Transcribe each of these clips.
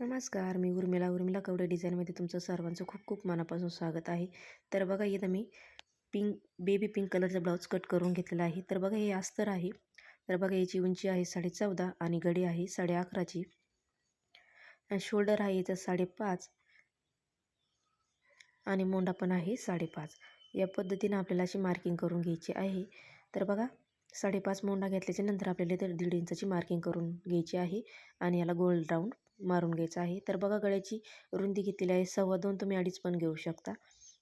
नमस्कार मी उर्मिला. उर्मिला कवडे डिझाईनमध्ये तुमचं सर्वांचं खूप खूप मनापासून स्वागत आहे. तर बघा इथं मी पिंक बेबी पिंक कलरचा ब्लाऊज कट करून घेतलेला आहे. तर बघा हे अस्तर आहे. तर बघा याची उंची आहे साडे चौदा आणि गडी आहे साडे अकराची आणि शोल्डर आहे याचं साडेपाच आणि मोंडा पण आहे साडेपाच. या पद्धतीनं आपल्याला अशी मार्किंग करून घ्यायची आहे. तर बघा साडेपाच मोंडा घेतल्याच्या नंतर आपल्याला तर दीड इंचाची मार्किंग करून घ्यायची आहे. आणि याला गोल राऊंड मारून घ्यायचं आहे. तर बघा गळ्याची रुंदी घेतलेली आहे. सव्वा दोन तुम्ही अडीच पण घेऊ शकता.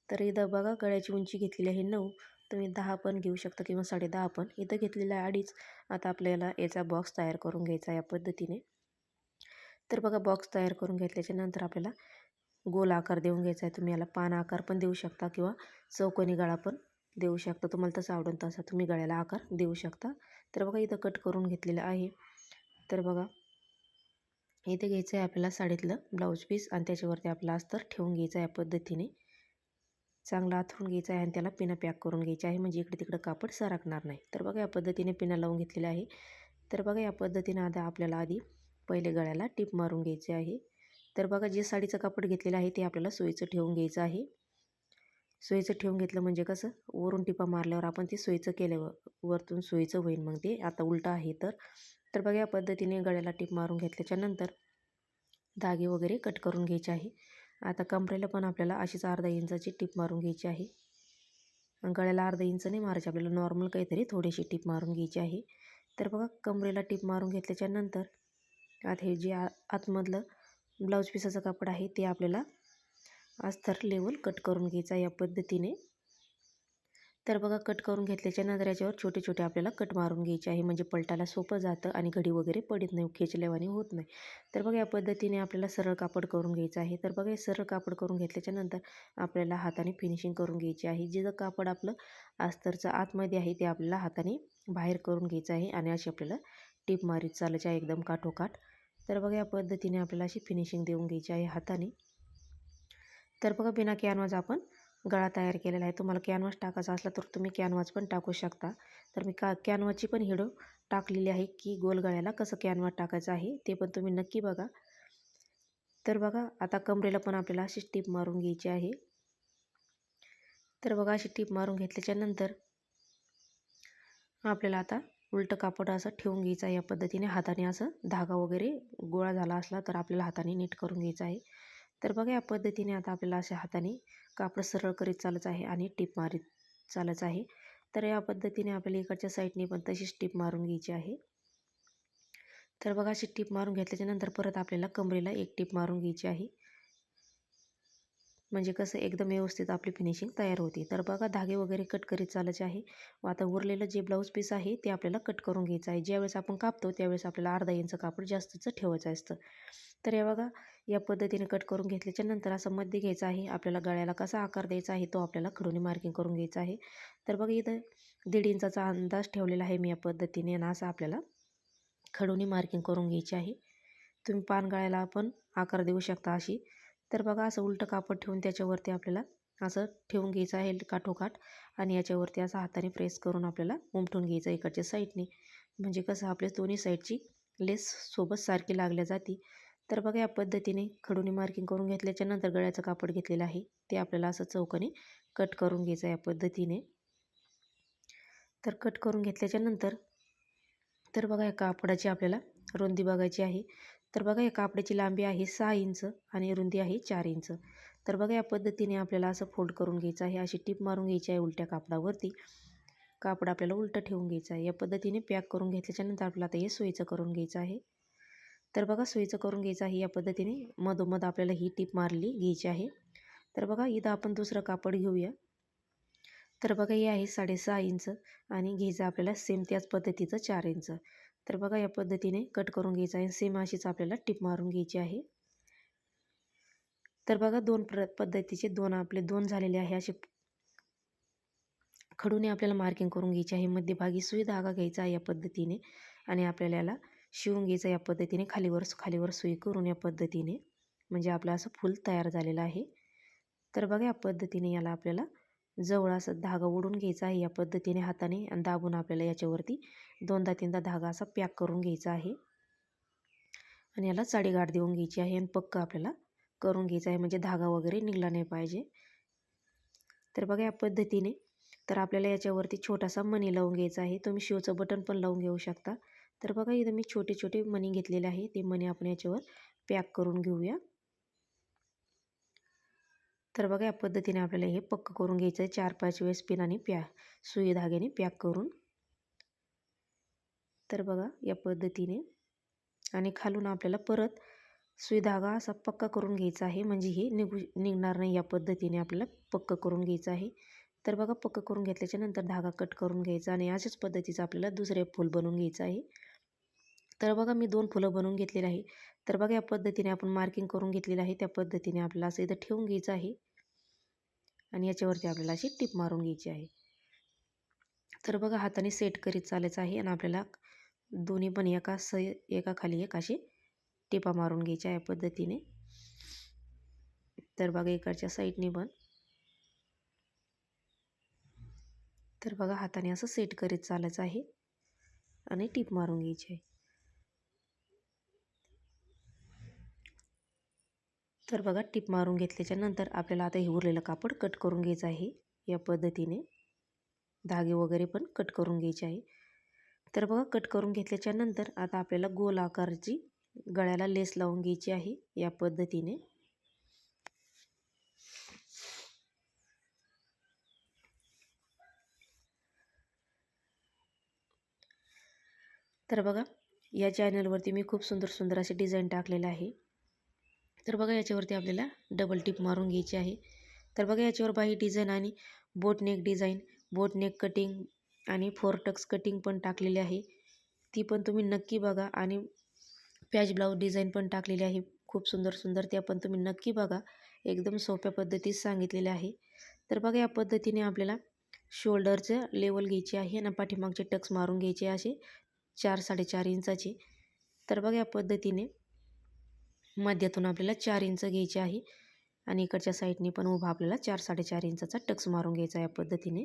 तर इथं बघा गळ्याची उंची घेतलेली आहे नऊ. तुम्ही दहा पण घेऊ शकता किंवा साडे दहा पण. इथं घेतलेलं आहे अडीच. आता आपल्याला याचा बॉक्स तयार करून घ्यायचा या पद्धतीने. तर बघा बॉक्स तयार करून घेतल्याच्या नंतर आपल्याला गोल आकार देऊन घ्यायचा आहे. तुम्ही याला पान आकार पण देऊ शकता किंवा चौकोनी गळा पण देऊ शकता. तुम्हाला तसं आवडेल तसा तुम्ही गळ्याला आकार देऊ शकता. तर बघा इथं कट करून घेतलेलं आहे. तर बघा इथे घ्यायचं आहे आपल्याला साडीतलं ब्लाऊज पीस आणि त्याच्यावरती आपला अस्तर ठेवून घ्यायचं आहे या पद्धतीने. चांगला आथरून घ्यायचा आहे आणि त्याला पिनं पॅक करून घ्यायचे आहे. म्हणजे इकडे तिकडं कापड सरकणार नाही. तर बघा या पद्धतीने पिनं लावून घेतलेलं आहे. तर बघा या पद्धतीने आता आपल्याला आधी पहिले गळ्याला टिप मारून घ्यायचे आहे. तर बघा जे साडीचं कापड घेतलेलं आहे ते आपल्याला सोयीचं ठेवून घ्यायचं आहे. सोयीचं ठेवून घेतलं म्हणजे कसं? वरून टिपा मारल्यावर आपण ते सोयीचं केल्यावर वरतून सोयीचं होईल मग ते आता उलटं आहे तर. तर बघा या पद्धतीने गळ्याला टीप मारून घेतल्याच्यानंतर धागे वगैरे कट करून घ्यायचे आहे. आता कमरेला पण आपल्याला अशीच अर्धा इंचाची टीप मारून घ्यायची आहे. गळ्याला अर्धा इंच नाही मारायची आपल्याला नॉर्मल काहीतरी थोडीशी टीप मारून घ्यायची आहे. तर बघा कमरेला टीप मारून घेतल्याच्यानंतर आता हे जे आतमधलं ब्लाऊज पिसाचं कापड आहे ते आपल्याला अस्तर लेवल कट करून घ्यायचं या पद्धतीने. तर बघा कट करून घेतल्याच्या नंतर याच्यावर छोटे छोटे आपल्याला कट मारून घ्यायचे आहे. म्हणजे पलटायला सोपं जातं आणि घडी वगैरे पडत नाही खेचल्यावानी होत नाही. तर बघा या पद्धतीने आपल्याला सरळ कापड करून घ्यायचं आहे. तर बघा हे सरळ कापड करून घेतल्याच्या नंतर आपल्याला हाताने फिनिशिंग करून घ्यायची आहे. जे कापड आपलं अस्तरचं आतमध्ये आहे ते आपल्याला हाताने बाहेर करून घ्यायचं आहे आणि अशी आपल्याला टीप मारीत चालायची आहे एकदम काठोकाठ. तर बघा या पद्धतीने आपल्याला अशी फिनिशिंग देऊन घ्यायची आहे हाताने. तर बघा बिना कॅनवाज आपण गळा तयार केलेला आहे. तुम्हाला कॅनव्हास टाकायचा असला तर तुम्ही कॅनव्हास पण टाकू शकता. तर मी का कॅनव्हाची पण हिडो टाकलेली आहे की गोल गळ्याला कसं कॅनव्हास टाकायचं आहे ते पण तुम्ही नक्की बघा. तर बघा आता कमरेला पण आपल्याला अशी टीप मारून घ्यायची आहे. तर बघा अशी टीप मारून घेतल्याच्यानंतर आपल्याला आता उलटं कापड असं ठेवून घ्यायचं आहे या पद्धतीने. हाताने असं धागा वगैरे गोळा झाला असला तर आपल्याला हाताने नीट करून घ्यायचं आहे. तर बघा या पद्धतीने आता आपल्याला अशा हाताने कापड सरळ करीत चालत आहे आणि टीप मारीत चालत आहे. तर या पद्धतीने आपल्याला इकडच्या साईडने पण तशीच टीप मारून घ्यायची आहे. तर बघा अशी टीप मारून घेतल्याच्यानंतर परत आपल्याला कमरेला एक टीप मारून घ्यायची आहे. म्हणजे कसं एकदम व्यवस्थित आपली फिनिशिंग तयार होती. तर बघा धागे वगैरे कट करीत चालायचे आहे. व आता उरलेलं जे ब्लाऊज पीस आहे ते आपल्याला कट करून घ्यायचं आहे. ज्यावेळेस आपण कापतो त्यावेळेस आपल्याला अर्धा इंच कापड जास्तचं ठेवायचं असतं. तर या बघा या पद्धतीने कट करून घेतल्याच्या नंतर असं मध्ये घ्यायचं आहे. आपल्याला गळ्याला कसा आकार द्यायचा आहे तो आपल्याला खडूनी मार्किंग करून घ्यायचा आहे. तर बघा इथं दीड इंचाचा अंदाज ठेवलेला आहे मी या पद्धतीने. आणि असं आपल्याला खडूनी मार्किंग करून घ्यायची आहे. तुम्ही पान गळ्याला पण आकार देऊ शकता अशी. तर बघा असं उलटं कापड ठेवून त्याच्यावरती आपल्याला असं ठेवून घ्यायचं आहे काठोकाठ आणि याच्यावरती असं हाताने प्रेस करून आपल्याला उमटून घ्यायचं इकडच्या साईडने. म्हणजे कसं आपल्या दोन्ही साईडची लेस सोबत सारखी लागल्या जाते. तर बघा या पद्धतीने खडूनी मार्किंग करून घेतल्याच्या नंतर गळ्याचं कापड घेतलेलं आहे. ते आपल्याला असं चौकाने कट करून घ्यायचं या पद्धतीने. तर कट करून घेतल्याच्या नंतर तर बघा या कापडाची आपल्याला रुंदी बघायची आहे. तर बघा या कापडाची लांबी आहे सहा इंच आणि रुंदी आहे चार इंच. तर बघा या पद्धतीने आपल्याला असं फोल्ड करून घ्यायचं आहे. अशी टीप मारून घ्यायची आहे उलट्या कापडावरती. कापड आपल्याला उलटं ठेवून घ्यायचं आहे. या पद्धतीने पॅक करून घेतल्याच्यानंतर आपल्याला आता हे सोयीचं करून घ्यायचं आहे. तर बघा सोयीचं करून घ्यायचं आहे. या पद्धतीने मधोमध आपल्याला ही टीप मारली घ्यायची आहे. तर बघा इथं आपण दुसरं कापड घेऊया. तर बघा हे आहे साडेसहा इंच आणि घ्यायचं आपल्याला सेम त्याच पद्धतीचं चार इंच. तर बघा या पद्धतीने कट करून घ्यायचं आहे. सेम अशीच आपल्याला टिप मारून घ्यायची आहे. तर बघा दोन प्र पद्धतीचे दोन आपले दोन झालेले आहे. असे खडूने आपल्याला मार्किंग करून घ्यायची आहे. मध्यभागी सुई धागा घ्यायचा आहे या पद्धतीने आणि आपल्याला याला शिवून घ्यायचा या पद्धतीने. खालीवर खालीवर सुई करून या पद्धतीने. म्हणजे आपलं असं फूल तयार झालेलं आहे. तर बघा या पद्धतीने याला आपल्याला जवळ असं धागा ओढून घ्यायचा आहे या पद्धतीने हाताने आणि दाबून आपल्याला याच्यावरती दोनदा तीनदा धागा असा पॅक करून घ्यायचा आहे. आणि याला साडीगाठ देऊन घ्यायची आहे आणि पक्क आपल्याला करून घ्यायचं आहे. म्हणजे धागा वगैरे निघला नाही पाहिजे. तर बघा या पद्धतीने तर आपल्याला याच्यावरती छोटासा मणी लावून घ्यायचा आहे. तुम्ही शिवचं बटन पण लावून घेऊ शकता. तर बघा इथं मी छोटे छोटे मणी घेतलेले आहे. ते मणी आपण याच्यावर पॅक करून घेऊया. तर बघा या पद्धतीने आपल्याला हे पक्क करून घ्यायचं आहे. चार पाच वेळेस पिनाने प्या सुई धाग्याने पॅक करून. तर बघा या पद्धतीने. आणि खालून आपल्याला परत सुई धागा असा पक्का करून घ्यायचा आहे. म्हणजे हे निघू निघणार नाही. या पद्धतीने आपल्याला पक्क करून घ्यायचं आहे. तर बघा पक्क करून घेतल्याच्या नंतर धागा कट करून घ्यायचा आणि अशाच पद्धतीचं आपल्याला दुसरे फूल बनवून घ्यायचं आहे. तर बघा मी दोन फुलं बनवून घेतलेली आहे. तर बघा या पद्धतीने आपण मार्किंग करून घेतलेलं आहे. त्या पद्धतीने आपल्याला असं इथं ठेवून घ्यायचं आहे. आणि याच्यावरती आपल्याला अशी टिप मारून घ्यायची आहे. तर बघा हाताने सेट करीत चालायचं आहे आणि आपल्याला दोन्ही पण एका स एकाखाली एक अशी टिपा मारून घ्यायच्या या पद्धतीने. तर बघा इकडच्या साईडने पण. तर बघा हाताने असं सेट करीत चालायचं आहे आणि टीप मारून घ्यायची आहे. तर बघा टिप मारून घेतल्याच्या नंतर आपल्याला आता हे उरलेलं कापड कट करून घ्यायचं आहे. या पद्धतीने धागे वगैरे पण कट करून घ्यायचे आहे. तर बघा कट करून घेतल्याच्या नंतर आता आपल्याला गोल आकाराची गळ्याला लेस लावून घ्यायची आहे. या पद्धतीने तर बघा या चॅनलवरती मी खूप सुंदर सुंदर असे डिझाईन टाकलेले आहे. तर बघा याच्यावरती आपल्याला डबल टिप मारून घ्यायची आहे. तर बघा याच्यावर बाही डिझाईन आणि boat neck design boat neck cutting आणि फोर टक्स कटिंग पण टाकलेली आहे. ती पण तुम्ही नक्की बघा आणि पॅच ब्लाऊज डिझाईन पण टाकलेली आहे. खूप सुंदर सुंदर त्या पण तुम्ही नक्की बघा. एकदम सोप्या पद्धतीत सांगितलेले आहे. तर बघा या पद्धतीने आपल्याला शोल्डरचं लेवल घ्यायची आहे आणि पाठीमागचे टक्स मारून घ्यायचे असे चार साडेचार इंचाचे. तर बघा या पद्धतीने मध्यातून आपल्याला चार इंच घ्यायचे आहे. आणि इकडच्या साईडने पण उभा आपल्याला चार साडेचार इंचाचा टक्स मारून घ्यायचा या पद्धतीने.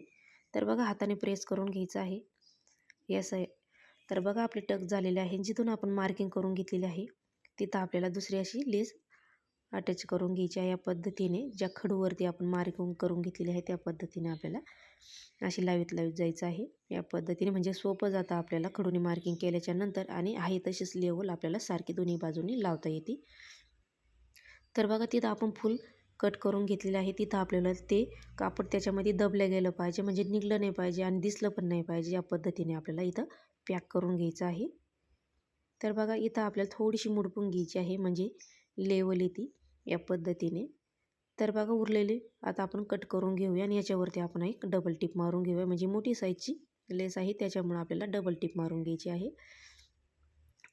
तर बघा हाताने प्रेस करून घ्यायचं आहे. या साई तर बघा आपले टक झालेले आहे. जिथून आपण मार्किंग करून घेतलेली आहे तिथं आपल्याला दुसरी अशी लेस अटॅच करून घ्यायच्या या पद्धतीने ज्या खडूवरती आपण मार्किंग करून घेतलेली आहे त्या पद्धतीने आपल्याला अशी लावीत लावीत जायचं आहे. या पद्धतीने म्हणजे सोपं जातं आपल्याला खडूने मार्किंग केल्याच्यानंतर आणि आहे तशीच लेवल आपल्याला सारखी दोन्ही बाजूनी लावता येते. तर बघा तिथं आपण फुल कट करून घेतलेलं आहे. तिथं आपल्याला ते कापड त्याच्यामध्ये दबलं गेलं पाहिजे म्हणजे निघलं नाही पाहिजे आणि दिसलं पण नाही पाहिजे या पद्धतीने आपल्याला इथं पॅक करून घ्यायचं आहे. तर बघा इथं आपल्याला थोडीशी मुडपून घ्यायची आहे म्हणजे लेवल येते. या पद्धतीने. तर बघा उरलेले आता आपण कट करून घेऊया आणि याच्यावरती आपण एक डबल टिप मारून घेऊया. म्हणजे मोठी साईजची लेस आहे त्याच्यामुळे आपल्याला डबल टिप मारून घ्यायची आहे.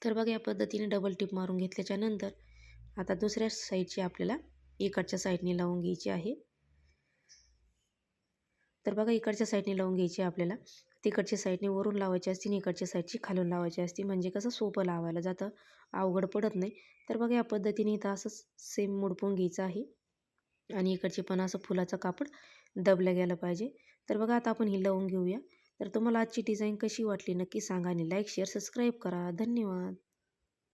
तर बघा या पद्धतीने डबल टिप मारून घेतल्याच्यानंतर आता दुसऱ्या साईडची आपल्याला इकडच्या साईडने लावून घ्यायची आहे. तर बघा इकडच्या साईडने लावून घ्यायची आपल्याला. तिकडच्या साईडने वरून लावायची असते आणि इकडच्या साईडची खालून लावायची असते. म्हणजे कसं सोपं लावायला जातं. अवघड पडत नाही. तर बघा या पद्धतीने इथं असं सेम मुडपून घ्यायचं आहे. आणि इकडचे पण असं फुलाचं कापड दबलं गेलं पाहिजे. तर बघा आता आपण ही लावून घेऊया. तर तुम्हाला आजची डिझाईन कशी वाटली नक्की सांगा आणि लाईक शेअर सबस्क्राईब करा. धन्यवाद.